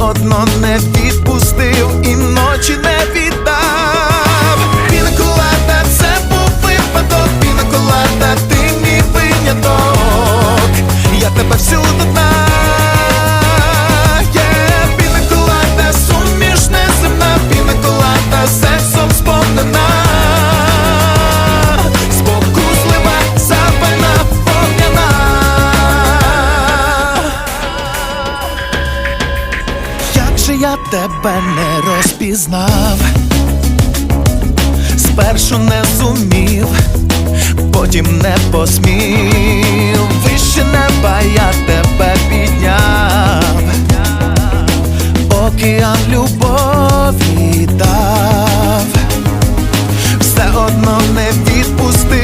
одно не відпустив Як я тебе не розпізнав, спершу не зумів, потім не посмів, вище неба я тебе підняв, океан любові дав, все одно не відпустив,